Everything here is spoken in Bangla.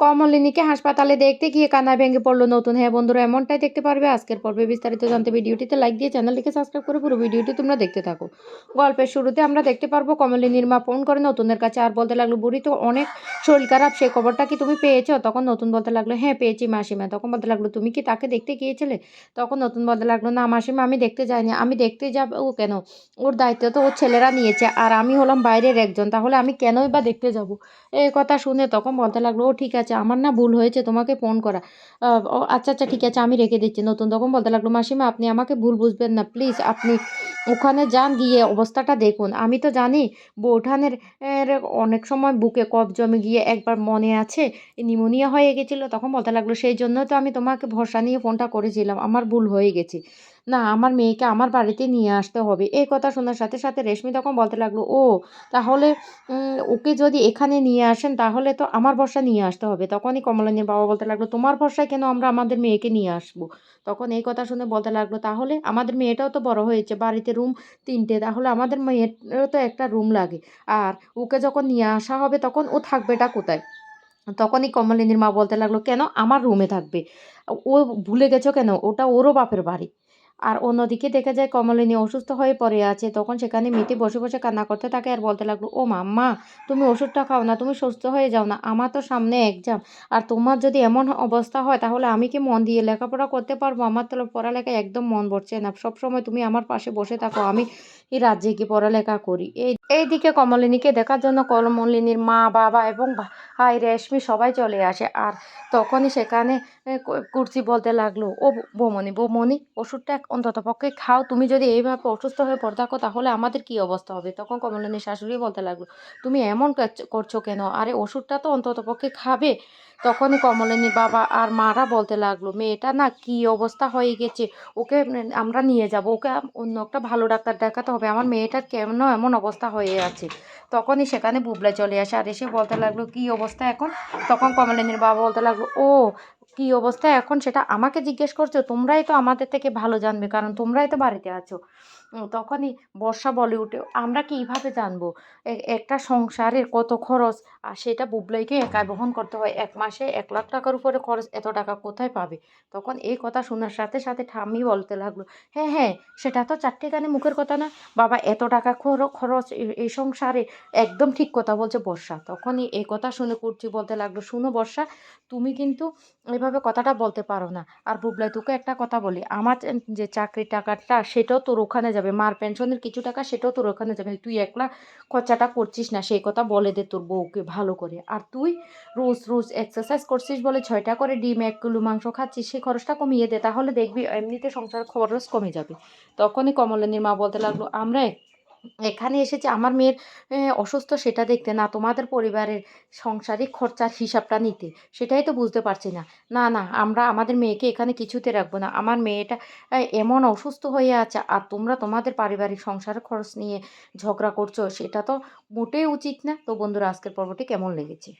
কমলিনীকে হাসপাতালে দেখতে গিয়ে কান্নায় ভেঙে পড়ল নতুন। হ্যাঁ বন্ধুরা, এমনটাই দেখতে পারবে আজকের পর্বে। বিস্তারিত জানতে ভিডিওটিতে লাইক দিয়ে চ্যানেলটিকে সাবস্ক্রাইব করে পুরো ভিডিওটি তোমরা দেখতে থাকো। গল্পের শুরুতে আমরা দেখতে পারব কমলিনীর মা ফোন করে নতুনের কাছে, আর বলতে লাগল, বুড়ি তো অনেক শরীর খারাপ সেই খবরটা কি তুমি পেয়েছ? তখন নতুন বলতে লাগল হ্যাঁ পেয়েছি মাসিমা। তখন বলতে লাগল, তুমি কি তাকে দেখতে গিয়েছিলে? তখন নতুন বলতে লাগল, না মাসিমা, আমি দেখতে যাইনি। আমি দেখতে যাব ও কেন? ওর দায়িত্ব তো ওর ছেলেরা নিয়েছে, আর আমি হলাম বাইরের একজন, তাহলে আমি কেনই বা দেখতে যাব? এই কথা শুনে তখন বলতে লাগল, ও ঠিক আছে আমার না ভুল হয়েছে, তোমাকে ফোন করা। আচ্ছা আচ্ছা ঠিক আছে, আমি রেখে দিচ্ছি, নতুন তখন বলতে লাগল, মাসিমা, আপনি আমাকে ভুল বুঝবেন না প্লিজ আপনি ওখানে যান, গিয়ে অবস্থাটা দেখুন। আমি তো জানি, বৌঠানের অনেক সময় বুকে কফ জমে গিয়ে একবার মনে আছে, নিমোনিয়া হয়ে গেছিল, তখন বলতে লাগল, সেই জন্য তো আমি তোমাকে ভরসা নিয়ে ফোনটা করেছিলাম, আমার ভুল হয়ে গেছে। না, আমার মেয়েকে আমার বাড়িতে নিয়ে আসতে হবে। এই কথা শোনার সাথে সাথে রেশমি তখন বলতে লাগল, ও, তাহলে ওকে যদি এখানে নিয়ে আসেন, তাহলে তো আমার ভরসা নিয়ে আসতে হবে। তখনই কমলানীর বাবা বলতে লাগল, তোমার ভরসায় কেন আমরা আমাদের মেয়েকে নিয়ে আসব? তখন এই কথা শুনে বলতে লাগল, তাহলে আমাদের মেয়েটাও তো বড় হয়েছে, বাড়িতে রুম তিনটে, তাহলে আমাদের মেয়েরও তো একটা রুম লাগে। আর ওকে যখন নিয়ে আসা হবে, তখন ও থাকবেটা কোথায়? তখনই কমলিনীর মা বলতে লাগল, কেন? আমার রুমে থাকবে। ও ভুলে গেছো কেন? ওটা ওরও বাপের বাড়ি। আর অন্যদিকে দেখা যায় কমলিনী অসুস্থ হয়ে পড়ে আছে। তখন সেখানে মিটি বসে বসে কান্না করতে থাকে আর বলতে লাগল, ও মা মা তুমি ওষুধটা খাও না, তুমি সুস্থ হয়ে যাও না, আমার তো সামনে এক্সাম আর তোমার যদি এমন অবস্থা হয়, তাহলে আমি কি মন দিয়ে লেখাপড়া করতে পারব? আমার তো পড়ালেখায় একদম মন বসছে না। সবসময় তুমি আমার পাশে বসে থাকো, আমি এই রাজ্যে গিয়ে পড়ালেখা করি। এই, এইদিকে কমলিনীকে দেখার জন্য কমলিনীর মা, বাবা এবং ভাই রেশমি সবাই চলে আসে। আর তখনই সেখানে এ, কু- কুর্চি বলতে লাগল ও বৌমনি বৌমনি ওষুধটা অন্তত পক্ষে খাও। তুমি যদি এইভাবে অসুস্থ হয়ে পড়ে থাকো তাহলে আমাদের কি অবস্থা হবে? তখন কমলিনীর শাশুড়ি বলতে লাগল তুমি এমন করছ কেন? আরে ওষুধটা তো অন্তত পক্ষে খাবে। তখনই কমলিনীর বাবা আর মারা বলতে লাগল মেয়েটা না কি অবস্থা হয়ে গেছে? ওকে আমরা নিয়ে যাব। ওকে অন্য একটা ভালো ডাক্তার দেখাতে হবে। আমার মেয়েটার কেন এমন অবস্থা হয়ে আছে? তখনই সেখানে বুবলা চলে আসে। আর এসে বলতে লাগল কি অবস্থা এখন? তখন কমলিনীর বাবা বলতে লাগল, ও, কি অবস্থা এখন? সেটা আমাকে জিজ্ঞেস করছ? তোমরাই তো আমাদের থেকে ভালো জানবে, কারণ তোমরাই তো বাড়িতে আছো। তখনই বর্ষা বলে উঠে, আমরা কীভাবে জানব? একটা সংসারের কত খরচ? আর সেটা বুবলাইকে একা বহন করতে হয়। এক মাসে এক লাখ টাকার উপরে খরচ, এত টাকা কোথায় পাবে? তখন এই কথা শোনার সাথে সাথে ঠাম্মি বলতে লাগল হ্যাঁ হ্যাঁ সেটা তো চারটে কানে মুখের কথা না। বাবা, এত টাকা খর- খরচ এই সংসারে একদম ঠিক কথা বলছে বর্ষা। তখনই এই কথা শুনে কুর্চি বলতে লাগল, শুনো বর্ষা, তুমি কিন্তু এভাবে কথাটা বলতে পারো না। আর বুবলাই তোকে একটা কথা বলি, আমার যে- চাকরির টাকাটা, সেটাও তোর ওখানে যাবে। মার পেনশনের কিছু টাকা সেটাও তোর ওখানে যাবে। তুই একলা খরচাটা করছিস না, সেই কথা বলে দে তোর বউকে ভালো করে। আর তুই রোজ রোজ এক্সারসাইজ করছিস বলে ছয়টা করে ডিম, এক কিলো মাংস খাচ্ছিস, সেই খরচটা কমিয়ে দে। তাহলে দেখবি এমনিতে সংসার খরচ কমে যাবে। তখনই কমলিনীর মা বলতে লাগল, আমরা এখানে এসেছে আমার মেয়ের অসুস্থ সেটা দেখতে। না, তোমাদের পরিবারের সংসারিক খরচার হিসাবটা নিতে। সেটাই তো বুঝতে পারছি না। না না, আমরা, আমাদের মেয়েকে এখানে কিছুতে রাখব না। আমার মেয়েটা এমন অসুস্থ হয়ে আছে। আর তোমরা তোমাদের পারিবারিক সংসারের খরচ নিয়ে ঝগড়া করছ, সেটা তো মোটেই উচিত না। তো বন্ধুরা, আজকের পর্বটি কেমন লেগেছে?